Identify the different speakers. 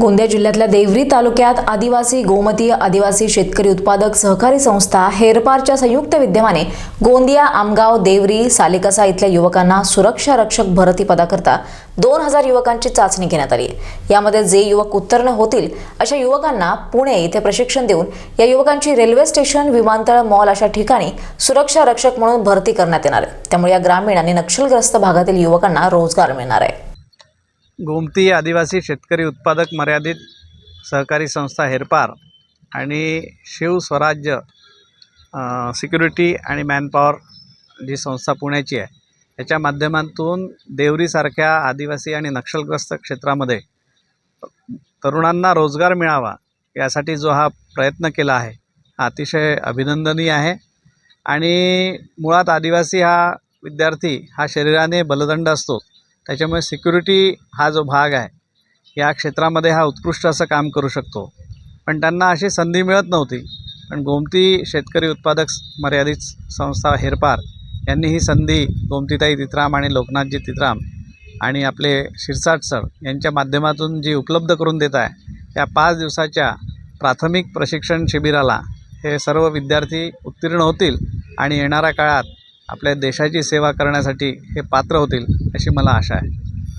Speaker 1: गोंदिया जिल्ह्यातल्या देवरी तालुक्यात आदिवासी गोमती आदिवासी शेतकरी उत्पादक सहकारी संस्था हेरपारच्या संयुक्त विद्यमाने गोंदिया आमगाव देवरी सालिकसा इथल्या युवकांना सुरक्षा रक्षक भरती पदाकरता दोन हजार युवकांची चाचणी घेण्यात आली यामध्ये जे युवक उत्तीर्ण होतील अशा युवकांना पुणे इथे प्रशिक्षण देऊन या युवकांची रेल्वे स्टेशन विमानतळ मॉल अशा ठिकाणी सुरक्षा रक्षक म्हणून भरती करण्यात येणार आहे. त्यामुळे या ग्रामीण आणि नक्षलग्रस्त भागातील युवकांना रोजगार मिळणार आहे.
Speaker 2: गोमती आदिवासी शेतकरी उत्पादक मर्यादित सहकारी संस्था हेरपार आणि शिव स्वराज्य सिक्युरिटी आणि मॅनपॉवर जी संस्था पुण्याची आहे याच्या माध्यमातून देवरीसारख्या आदिवासी आणि नक्षलग्रस्त क्षेत्रामध्ये तरुणांना रोजगार मिळावा यासाठी जो हा प्रयत्न केला आहे हा अतिशय अभिनंदनीय आहे. आणि मुळात आदिवासी हा विद्यार्थी हा शरीराने बलदंड असतो. त्याच्यामुळे सिक्युरिटी हा जो भाग आहे या क्षेत्रामध्ये हा उत्कृष्ट असं काम करू शकतो. पण त्यांना अशी संधी मिळत नव्हती. पण गोमती शेतकरी उत्पादक मर्यादित संस्था हेरपार यांनी ही संधी गोमतीताई तित्राम आणि लोकनाथजी तित्राम आणि आपले शिरसाट सर यांच्या माध्यमातून जी उपलब्ध करून देत आहे त्या पाच दिवसाच्या प्राथमिक प्रशिक्षण शिबिराला हे सर्व विद्यार्थी उत्तीर्ण होतील आणि येणाऱ्या काळात आपल्या देशाची सेवा करण्यासाठी हे पात्र होतील अशी मला आशा आहे.